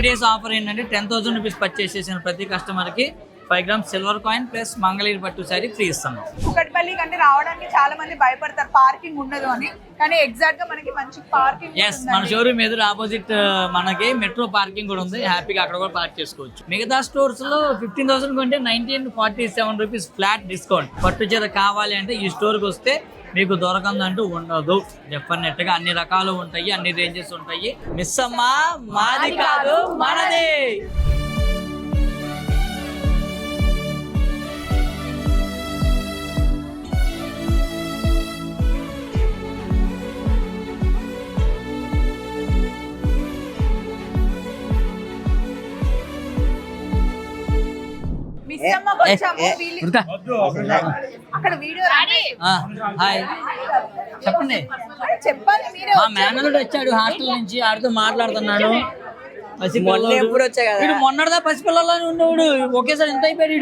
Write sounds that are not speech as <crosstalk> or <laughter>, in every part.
Three days offer ఏంటంటే ten thousand rupees purchase చేసిన ప్రతి కస్టమర్కి five grams silver coin plus Mangalagiri పట్టు శారీ ఫ్రీ ఇస్తాం కుకట్పల్లి కంటే రావడానికి చాలా మంది భయపడతారు. పార్కింగ్ ఉండదు అని. కానీ ఎగ్జాక్ట్గా మనకి మంచి పార్కింగ్ ఎస్ మన షోరూమ్ ఎదురు ఆపోజిట్ మనకి మెట్రో పార్కింగ్ కూడా ఉంది. హ్యాపీగా అక్కడ కూడా పార్క్ చేసుకోవచ్చు. మిగతా స్టోర్స్లో ఫిఫ్టీన్ థౌసండ్ కొంటే nineteen forty seven rupees flat discount పట్టు చీర కావాలి అంటే ఈ స్టోర్కి వస్తే మీకు దొరకందంటూ ఉండదు. డెఫినెట్గా అన్ని రకాలు ఉంటాయి అన్ని రేంజెస్ ఉంటాయి. మిస్ అమ్మా మాది కాదు మనది. హాయ్. చెప్పండి. చెప్పాలి మీరే మా మేనల్లుడు వచ్చాడు హాస్టల్ నుంచి ఆడితో మాట్లాడుతున్నాడు మొన్న ఎప్పుడు వచ్చా కదా? వీడు మొన్నటిదా పసిపిల్లలా ఉండేవాడు ఒకేసారి ఎంత అయిపోయాడు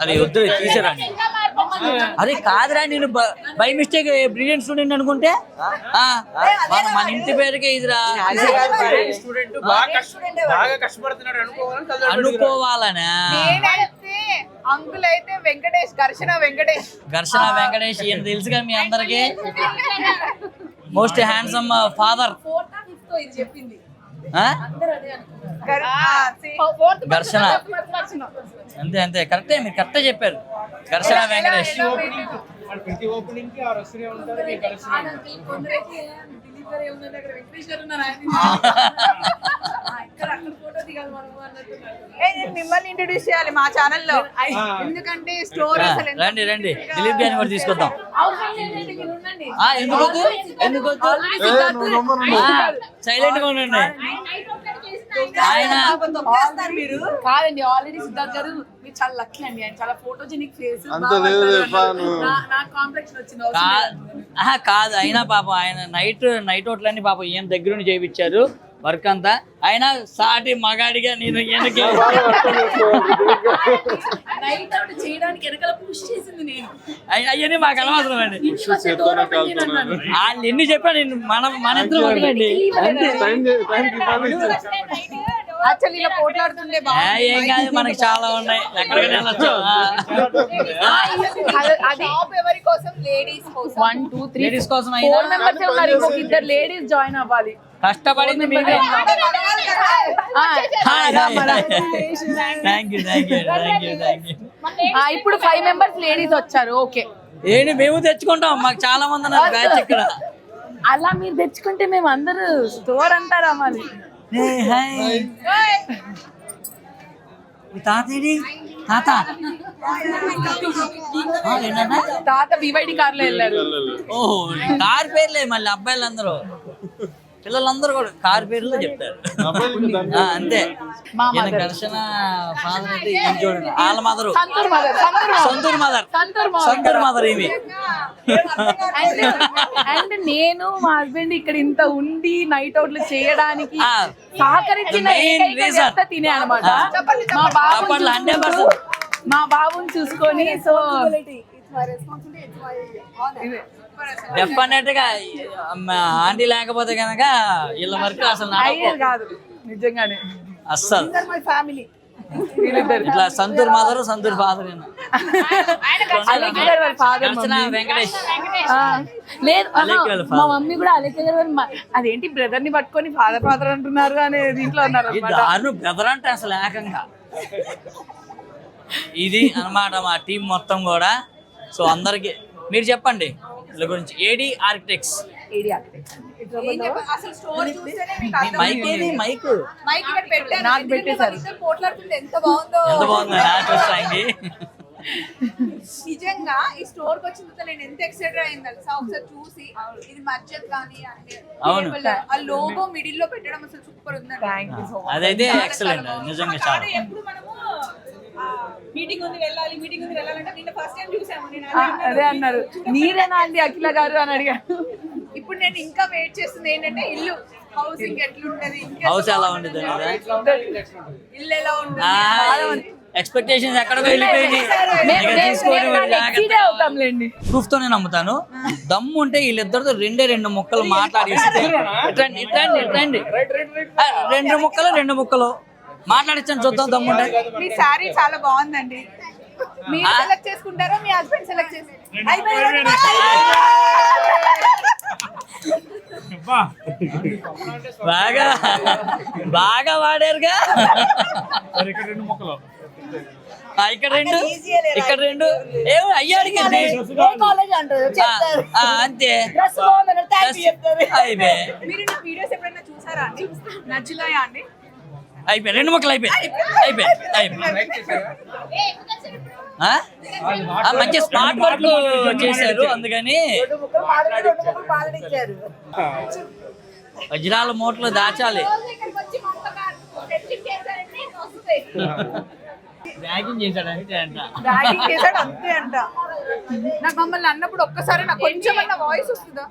అరే వద్దు తీసారండి అరే కాదురా నేను బై మిస్టేక్ బ్రిలియంట్ స్టూడెంట్ అనుకుంటే? ఆ, మన మన ఇంటి పేరుకే ఇదిరా. స్టూడెంట్ బాగా కష్ట బాగా కష్టపడుతున్నాడు అనుకోవాలని అంకుల్ అయితే వెంకటేష్ ఘర్షణ వెంకటేష్. ఘర్షణ వెంకటేష్ ఈయన తెలుసుగా మీ అందరికి? Most handsome father see. Gharshana. అంతే అంతే. కరెక్టే మీరు కరెక్టే చెప్పారు. ఘర్షణ వెంకటేష్. ఉంటారు <laughs> ఏ, మిమ్మల్ని ఇంట్రొడ్యూస్ చేయాలి మా ఛానల్లో ఎందుకంటే స్టోర్ అసలు రండి రండి. దిలీప్ గారిని కూడా తీసుకొద్దాం. ఆ, ఎందుకు? ఎందుకు సైలెంట్గా ఉండండి. ఆయన కాదండి ఆల్రెడీ సిద్ధార్థ్ గారు మీరు చాలా లక్కీ అండి. ఆయన చాలా ఫోటోజెనిక్ ఫేస్. నా కాంప్లెక్షన్ వచ్చింది కాదు అయినా పాపం ఆయన నైట్ నైట్ అవుట్లన్నీ పాపం ఈయన దగ్గర నుండి చేయించారు. వర్క్ అంతా. అయినా సాటి మగాడిగా నేను ఈయనకి నైట్ అవుట్ చేయడానికి వెనకాల పుష్ చేసింది నేను. అవన్నీ మాకు అనవసరం అండి. వాళ్ళు ఎన్ని చెప్పాను నేను మన మన ఇద్దరు ఒకటండి ఏ, ఏం కాదు మనకి చాలా ఉన్నాయి. ఎక్కడికైనా వెళ్ళొచ్చు. లేడీస్ కోసం? అయినా లేడీస్ జాయిన్ అవ్వాలి. కష్టపడింది మీరే. Thank you thank you thank you thank you ఆ, ఇప్పుడు ఫైవ్ మెంబర్స్ లేడీస్ వచ్చారు ఓకే. ఏంటి మేము తెచ్చుకుంటాం మాకు చాలా మంది ఉన్నారు బ్యాచ్ ఇక్కడ. అలా మీరు తెచ్చుకుంటే మేము అందరూ స్టోర్ అంటారా మరి? మీ తాత తాత? బివైడి కార్లో వెళ్ళారు. ఓహో కార్ పేర్లే మళ్ళీ అబ్బాయిలందరూ. పిల్లలందరూ కూడా కార్ పేర్లు చెప్తారు. అంతే. మా ఈయన. ఘర్షణ ఫాదర్ అయితే చూడండి వాళ్ళ mother Santoor mother Santoor mother Santoor mother. సొంతూరు మదర్ ఏమి అండ్ నేను మా హస్బెండ్ ఇక్కడ ఇంత ఉండి నైట్ అవుట్లు చేయడానికి సహకరించిన తినే అనమాట మా బాబుని చూసుకొని సో డెఫినెట్గా ఆంటీ లేకపోతే కనుక వీళ్ళ వరకు అసలు. అయ్యేది కాదు. నిజంగానే. అస్సలు. ఫ్యామిలీ ఇట్లా సంతూర్ మదర్ సంతూర్ ఫాదర్ వెంకటేష్. లేదు మా. మమ్మీ కూడా అదేంటి బ్రదర్ని పట్టుకొని ఫాదర్ ఫాదర్ అంటున్నారు అనే దీంట్లో ఉన్నారు అనమాట దారుణం బ్రదర్ అంటే అసలు ఏకంగా. ఇది అన్నమాట మా టీం మొత్తం కూడా. సో అందరికి మీరు చెప్పండి. వీళ్ళ గురించి. ఏడి ఆర్కిటెక్ట్స్ ఏం చెప్పాలి? అసలు స్టోర్ చూస్తేనే మీకు మీ అర్థం మైక్ ఏది? మైక్. మైక్ ఇక్కడ పెట్టారు. నాకు ఎందుకంటే పెట్టేశారు. వాళ్ళిద్దరు పోట్లాడుతుంటే ఎంత బాగుందో. ఎంత బాగుంది? నా చూస్తాండి నిజంగా ఈ స్టోర్కి వచ్చిన తర్వాత నేను ఎంత ఎక్సైటెడ్ అయింది తెలుసా? ఒకసారి చూసి ఇది మధ్యత్ కానీ అంటే అవును. ఆ లోగో మిడిల్లో పెట్టడం అసలు సూపర్ ఉందండి. థ్యాంక్ యూ సో మచ్ అదైతే ఎక్సలెంట్ నిజంగా చాలా. ఎప్పుడు మనము మీటింగ్ ఉంది వెళ్ళాలి మీటింగ్ ఉంది వెళ్ళాలంటే నిన్న ఫస్ట్ టైం చూసాము. నేను అదే అన్నారు. మీరేనా అండి అఖిల గారు? అని అడిగారు <laughs> ఇప్పుడు నేను ఇంకా వెయిట్ చేస్తుంది ఏంటంటే ఇల్లు. హౌసింగ్ ఎట్లుంటది? ఇంకా హౌస్ ఎలా ఉండేది ఇల్లు ఎలా ఉంటుంది. ఎక్స్పెక్టేషన్స్ ఎక్కడికో వెళ్ళిపోయింది ప్రూఫ్ తోనే నమ్ముతాను. దమ్ము ఉంటే వీళ్ళిద్దరితో రెండే రెండు ముక్కలు మాట్లాడిస్తే రెండు ముక్కలు రెండు ముక్కలు. మాట్లాడించండి చూద్దాం దమ్ము ఉంటే మీ శారీ చాలా బాగుందండి. మీరు సెలెక్ట్ చేసుకుంటారా మీ హస్బెండ్ సెలెక్ట్ చేసి బాగా బాగా వాడారుగా. ఆ, ఇక్కడ రెండు ఇక్కడ రెండు. ఏమో అయ్యి అడిగింది. ఆ, ఆ, అంతే. అయిపోయి మీరు నా వీడియోస్ ఎప్పుడైనా చూసారా అండి? నచ్చుతాయా అండి? అయిపోయి రెండు ముక్కలు అయిపోయి అయిపోయి అయిపోయి ఆ? ఆ, మంచి స్మార్ట్ వర్క్ చేశారు అందుకని. వజ్రాల మూటలు దాచాలి. బ్యాగింగ్ చేశాడంటే అంట. ర్యాగింగ్ చేశాడు అంతే అంట. నాకు మమ్మల్ని అన్నప్పుడు ఒక్కసారి నాకు కొంచెం అన్న వాయిస్ వస్తుందా?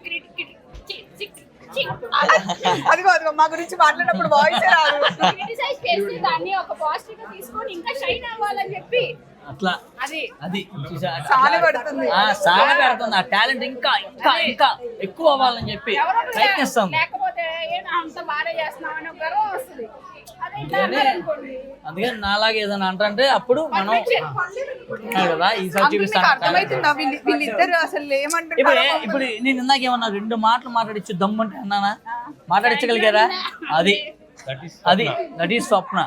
అదిగో అదిగో మా గురించి మాట్లాడినప్పుడు వాయిస్ రాదు. క్రిటిసైజ్ చేసి దాన్ని ఒక పాజిటివ్గా తీసుకొని ఇంకా షైన్ అవ్వాలని చెప్పి అట్లా. అది. అది? సాన పడుతుంది. ఆ సాన పెడుతుంది. ఆ టాలెంట్ ఇంకా ఇంకా ఇంకా ఎక్కువ అవ్వాలని చెప్పి ప్రయత్నిస్తాం. లేకపోతే అంత బాగా చేస్తున్నాం అని ఒక గర్వం వస్తుంది. అందుకని నాలాగే ఏదైనా అంటే అప్పుడు మనం కదా ఈసారి చూపిస్తాను. ఇప్పుడు ఇప్పుడు నేను ఇందాక ఏమన్నా రెండు మాటలు మాట్లాడించు దమ్ముంటే అన్నానా? మాట్లాడించగలిగారా అది. అది. That is Swapna.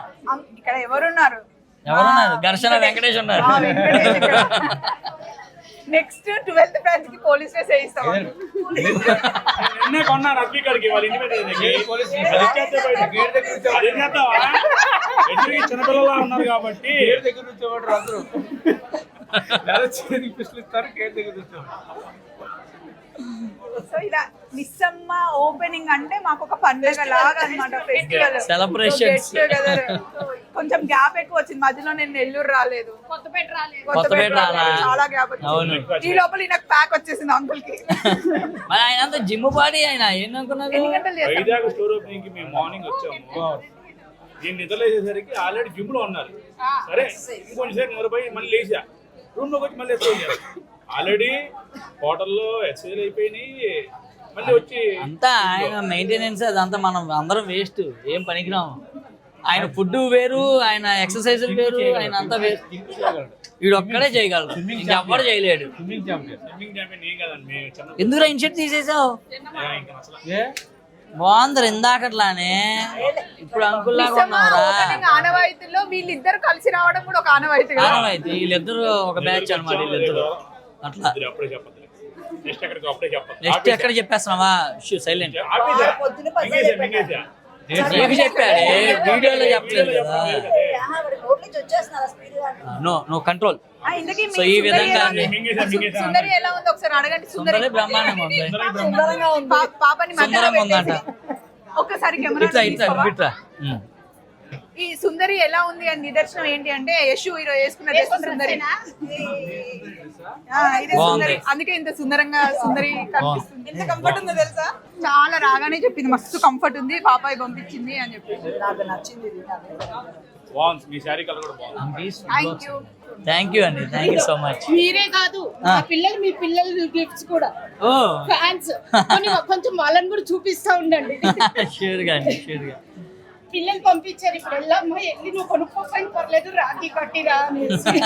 ఇక్కడ ఎవరున్నారు? ఎవరున్నారు? ఘర్షణ వెంకటేష్. ఉన్నారు. <laughs> నెక్స్ట్ ట్వెల్త్ బ్రాంచ్కి పోలీస్ స్టేషన్ వేయిస్తాం నిన్నే కొన్నారు అప్పికడికి వాళ్ళ ఇంటి మీద పోలీస్ గేట్ దగ్గర చిన్నపిల్లలా ఉన్నారు కాబట్టి. దగ్గర ఇస్తారు గేట్ దగ్గర <laughs> సో ఇలా మిస్సమ్మ ఓపెనింగ్ అంటే మాకు ఒక పండుగ లాగా అనమాట ఫెస్టివల్. కొంచెం గ్యాప్ ఎక్కువ వచ్చింది మధ్యలో నేను నెల్లూరు రాలేదు. కొత్తపేట రాలేదు. కొత్తపేట రాలా? చాలా గ్యాప్. వచ్చింది. ఈ లోపల నాకు ప్యాక్ వచ్చేసింది అంకుల్కి. <laughs> మరి ఆయన అంతా జిమ్ బాడీ ఆయన ఏం అనుకున్నారు? ఎన్ని గంటలు వైజాగ్ స్టోర్ ఓపెనింగ్కి మేము మార్నింగ్ వచ్చాము. నేను నిద్రలేసేసరికి ఆల్రెడీ జిమ్లో ఉన్నారు. సరే ఇంకొంచెంసేపు నిద్రపోయి మళ్ళీ లేచా. రూమ్లోకి వచ్చి మళ్ళీ ఆల్రెడీ హోటల్లో ఎక్సర్సైజ్ అయిపోయినాయి. మళ్ళీ వచ్చి అంతా ఆయన మెయింటెనెన్స్ అదంతా మనం అందరం వేస్ట్ ఏం పనికిరాము. ఆయన ఫుడ్ వేరు ఆయన ఎక్సర్సైజ్ వేరు ఆయన అంతా వేరు. వీడు ఒక్కడే చేయగలడు. ఇంకెవ్వడు చేయలేడు. ఎందుకు ఇన్షర్ట్ తీసేసావు? ఇంకా అసలు. బాగుంది ఇందాకట్లానే. ఇప్పుడు అంకుల్ లాగా ఉన్నావురా. వీళ్ళిద్దరు కలిసి రావడం కూడా ఒక ఆనవాయితీ ఆనవాయితీ. వీళ్ళిద్దరు ఒక బ్యాచ్ అనమాట వీళ్ళిద్దరు. అట్లా. నెక్స్ట్ ఎక్కడ చెప్పేస్తున్నావా? సైలెంట్ నీకు చెప్పాడే వీడియోలో చెప్పలేదు కదా. నో నో కంట్రోల్ సో ఈ విధంగా సుందరి ఎలా ఉంది? ఒకసారి అడగండి సుందరి సుందరి బ్రహ్మాండంగా ఉంది. పా- పాపని మధ్యలో సుందరంగా ఉందంట. పెట్టేసి. ఒక్కసారి కెమెరా ఇట్లా ఇట్లా. ఈ సుందరి ఎలా ఉంది అని నిదర్శనం ఏంటి అంటే యశు హీరో వేసుకున్న డ్రెస్ సుందరి. ఆ, ఇదే బాగుంది. సుందరి. అందుకే ఇంత సుందరంగా సుందరి కనిపిస్తుంది. ఎంత కంఫర్ట్ ఉందో తెలుసా? చాలా రాగానే చెప్పింది మస్తు కంఫర్ట్ ఉంది పాపాయి పంపించింది అని చెప్పింది బాగుంది. మీ శారీ కలర్ కూడా బాగుంది. థ్యాంక్ యూ థ్యాంక్ యూ అండి థ్యాంక్ యూ సో మచ్ మీరే కాదు మా పిల్లలు మీ పిల్లలు గిఫ్ట్స్ కూడా. ఫ్యాన్స్ <laughs> కొంచెం వాళ్ళని కూడా చూపిస్తా ఉండండి. షూర్గా అండి షూర్గా పిల్లలు పంపించారు. ఇప్పుడు వెళ్ళమ్మా వెళ్ళి నువ్వు కొనుక్కోకపోయిన పర్లేదు రాఖీ కట్టిరా అనేసి.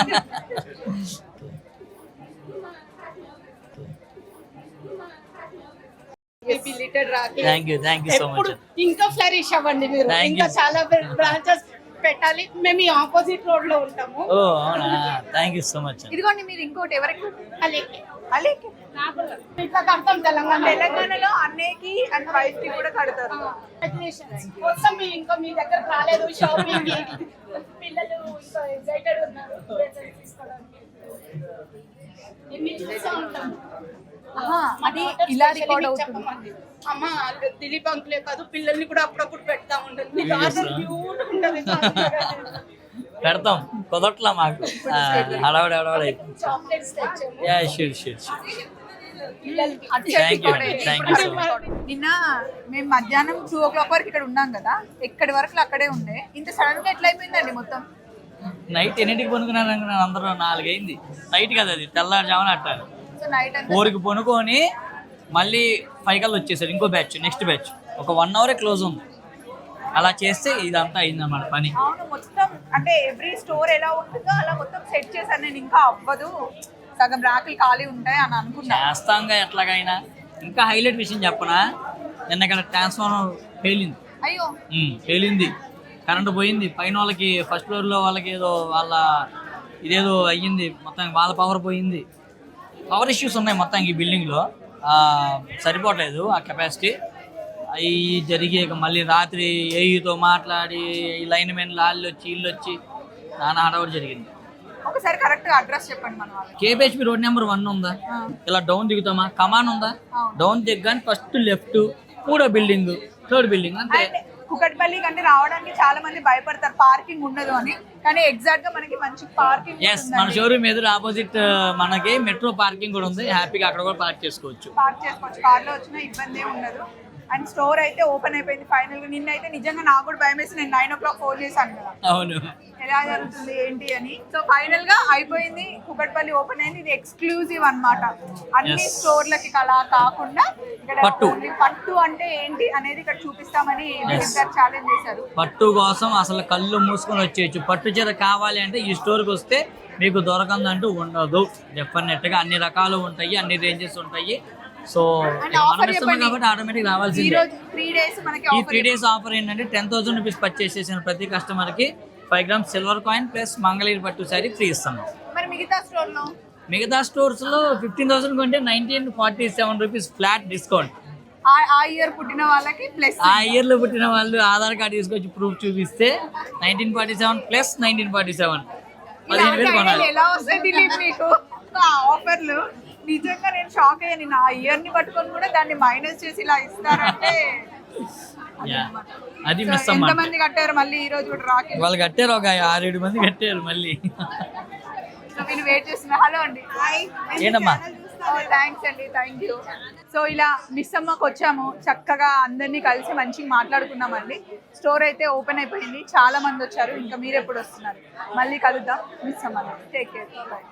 Belated rakhi. Thank you thank you so much ఎప్పుడు ఇంకా ఫ్లరిష్ అవ్వండి మీరు. ఇంకా. చాలా బ్రాంచెస్ పెట్టాలి. మేము ఈ ఆపోజిట్ రోడ్లో ఉంటాము. థ్యాంక్ యూ సో మచ్ ఇదిగోండి మీరు ఇంకోటి ఎవరికి? అలాగే అలేకి ఇట్లా కడతాం తెలంగాణ తెలంగాణలో అన్నయ్యకి అండ్ వైఫ్కి కూడా కడతారు. మొత్తం మీ ఇంకా మీ దగ్గర రాలేదు షాపింగ్ పిల్లలు ఇంకా ఎక్సైటెడ్ ఉన్నారు. presents తీసుకోవడానికి. ఎన్ని చూస్తా ఉంటాం? ఆహా, మా అది ఇలా రికార్డ్ అవుతుంది. అమ్మ దిలీప్ అంకులే కాదు పిల్లల్ని కూడా అప్పుడప్పుడు పెడతా ఉంటది పెడతాం. కుదరట్లా మాకు. హడావడి హడావడి షూర్ షూర్ షూర్ నిన్న మేము మధ్యాహ్నం టూ ఓ క్లాక్ వరకు ఇక్కడ ఉన్నాం కదా ఎక్కడి వరకు అక్కడే ఉండే. ఇంత సడన్గా ఎట్లా అయిపోయిందండి మొత్తం? నైట్ ఎన్నింటికి పనుకున్నాను అనుకున్నాను అందరూ నాలుగైంది. నైట్ కదా అది తెల్లారుజామున అట్టారు. సో నైట్ అంతా ఫోర్కి పనుకొని మళ్ళీ ఫైవ్ కల్లా వచ్చేసారు ఇంకో బ్యాచ్ నెక్స్ట్ బ్యాచ్ ఒక వన్ అవరే క్లోజ్ ఉంది. అలా చేస్తే ఇదంతా అయిందన్నమాట పని. అవును మొత్తం అంటే ఎవ్రీ స్టోర్ ఎలా ఉంటుందో అలా మొత్తం సెట్ చేశాను నేను ఇంకా అవ్వదు. సగం రాకులు ఖాళీ ఉంటాయి అని అనుకున్నా. చేస్తాంగా ఎట్లాగైనా. ఇంకా హైలైట్ విషయం చెప్పనా? నిన్న ఇక్కడ ట్రాన్స్ఫార్మర్ పేలింది. అయ్యో. పేలింది. కరెంటు పోయింది. పైన వాళ్ళకి ఫస్ట్ ఫ్లోర్లో వాళ్ళకి ఏదో వాళ్ళ ఇదేదో అయ్యింది. మొత్తం వాళ్ళ పవర్ పోయింది. పవర్ ఇష్యూస్ ఉన్నాయి మొత్తం ఈ బిల్డింగ్లో సరిపోవట్లేదు ఆ కెపాసిటీ అవి జరిగాక మళ్ళీ రాత్రి ఏఈతో మాట్లాడి ఈ లైన్ మెన్ లాళ్ళు వచ్చి ఇల్లు వచ్చి నానా హడావుడి జరిగింది. ఒకసారి కరెక్ట్గా అడ్రస్ చెప్పండి మన వాళ్ళకి. కేబిహెచ్పి రోడ్ నెంబర్ వన్ ఉందా? ఇలా డౌన్ దిగుతామా? కమాన్ ఉందా? డౌన్ దిగ్గానే ఫస్ట్ లెఫ్ట్ మూడో బిల్డింగ్ థర్డ్ బిల్డింగ్ అంతే. కుకట్పల్లి కంటే రావడానికి చాలా మంది భయపడతారు పార్కింగ్ ఉండదు అని. కానీ ఎగ్జాక్ట్గా మనకి మంచి పార్కింగ్ ఎస్ మన షోరూమ్ ఎదురు ఆపోజిట్ మనకి మెట్రో పార్కింగ్ కూడా ఉంది. హ్యాపీగా అక్కడ కూడా పార్క్ చేసుకోవచ్చు. పార్క్ చేసుకోవచ్చు. కార్లో వచ్చినా ఇబ్బంది ఉండదు. అండ్ స్టోర్ అయితే ఓపెన్ అయిపోయింది ఫైనల్గా నిన్న అయితే నిజంగా నాకు కూడా భయం వేసి నేను నైన్ ఓ క్లాక్ ఫోన్ చేశాను కదా. అవును. ఎలా జరుగుతుంది ఏంటి అని. సో ఫైనల్గా అయిపోయింది కుకట్పల్లి ఓపెన్ అయింది. ఇది ఎక్స్క్లూజివ్ అన్నమాట. అన్ని. స్టోర్లకి అలా కాకుండా ఇక్కడ పట్టు. అంటే ఏంటి అనేది ఇక్కడ చూపిస్తామని ఛాలెంజ్ చేశారు. పట్టు కోసం అసలు కళ్ళు మూసుకొని వచ్చేయచ్చు. పట్టు చీర కావాలి అంటే ఈ స్టోర్కి వస్తే మీకు దొరకందంటూ ఉండదు. డెఫినెట్గా అన్ని రకాలు ఉంటాయి అన్ని రేంజెస్ ఉంటాయి. సో. కాబట్టి ఆటోమేటిక్ రావాల్సిందే. ఈ త్రీ డేస్ ఆఫర్ ఏంటంటే టెన్ థౌసండ్ రూపీస్ పర్చేస్ చేసిన ప్రతి కస్టమర్కి five grams silver coin plus Mangalagiri పట్టు శారీ ఫ్రీ ఇస్తాం మరి మిగతా స్టోర్లో ఫిఫ్టీన్ థౌసండ్ కొంటే nineteen forty seven rupees flat discount ఆ- ఇయర్ పుట్టిన వాళ్ళకి ప్లస్ ఆ ఇయర్లో పుట్టిన వాళ్ళు ఆధార్ కార్డు తీసుకొచ్చి ప్రూఫ్ చూపిస్తే nineteen forty seven plus nineteen forty seven పదిహేను వేలు కొనాలి. ఎలా వస్తాయి ఆఫర్లు నిజంగా నేను షాక్ అయ్యాను. నా ఇయర్ని పట్టుకొని కూడా దాన్ని మైనస్ చేసి ఇలా ఇస్తారంటే యా అది మిస్ అన్నమాట ఎంతమంది కట్టారు మళ్ళీ ఈ రోజు కూడా రాకి వాళ్ళు కట్టారు ఒక ఆరేడు మంది కట్టారు మళ్ళీ. సో మీరు వెయిట్ చేస్తున్నా. హలో అండి. ఏంటమ్మా? థ్యాంక్స్ అండి. థ్యాంక్ యూ సో ఇలా మిస్ అమ్మకి వచ్చాము. చక్కగా అందరినీ కలిసి మంచిగా మాట్లాడుకున్నామండి స్టోర్ అయితే ఓపెన్ అయిపోయింది. చాలా మంది వచ్చారు. ఇంకా మీరు ఎప్పుడు వస్తున్నారు? మళ్ళీ కలుద్దాం. మిస్ అమ్మ. Take care bye